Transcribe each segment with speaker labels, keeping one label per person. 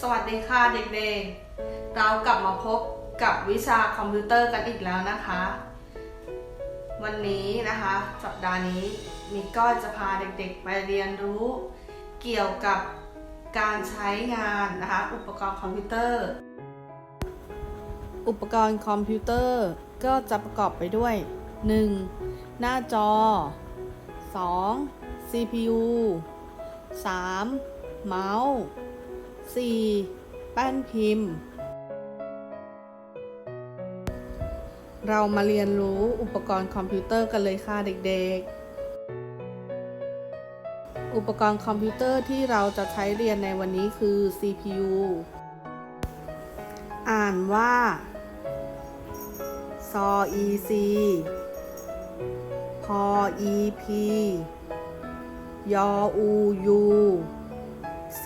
Speaker 1: สวัสดีค่ะเด็กๆ เรากลับมาพบกับวิชาคอมพิวเตอร์กันอีกแล้วนะคะ วันนี้นะคะสัปดาห์นี้มีก็จะพาเด็กๆ ไปเรียนรู้ เกี่ยวกับการใช้งานนะคะอุปกรณ์คอมพิวเตอร์ อุปกรณ์คอมพิวเตอร์ก็จะประกอบไปด้วย 1. หน้าจอ 2. CPU 3. เมาส์ 4. แป้นพิมพ์ เรามาเรียนรู้อุปกรณ์คอมพิวเตอร์กันเลยค่ะเด็กๆ อุปกรณ์คอมพิวเตอร์ที่เราจะใช้เรียนในวันนี้คือ CPU อ่านว่าซอ EC พอ EP ยอ UU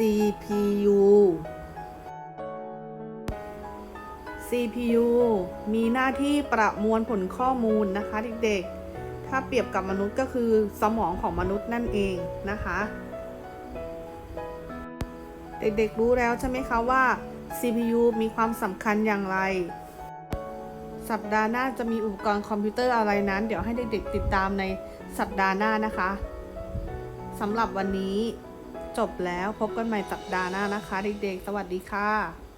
Speaker 1: CPU CPU มีหน้าที่ประมวลผลข้อมูลนะคะเด็กๆ ถ้าเปรียบกับมนุษย์ก็คือสมองของมนุษย์นั่นเองนะคะ เด็กๆรู้แล้วใช่ไหมคะว่า CPU มีความสำคัญอย่างไร สัปดาห์หน้าจะมีอุปกรณ์คอมพิวเตอร์อะไรนั้น เดี๋ยวให้เด็กๆติดตามในสัปดาห์หน้านะคะสำหรับวันนี้ จบแล้วพบกันใหม่สัปดาห์หน้านะคะ เด็กๆ สวัสดีค่ะ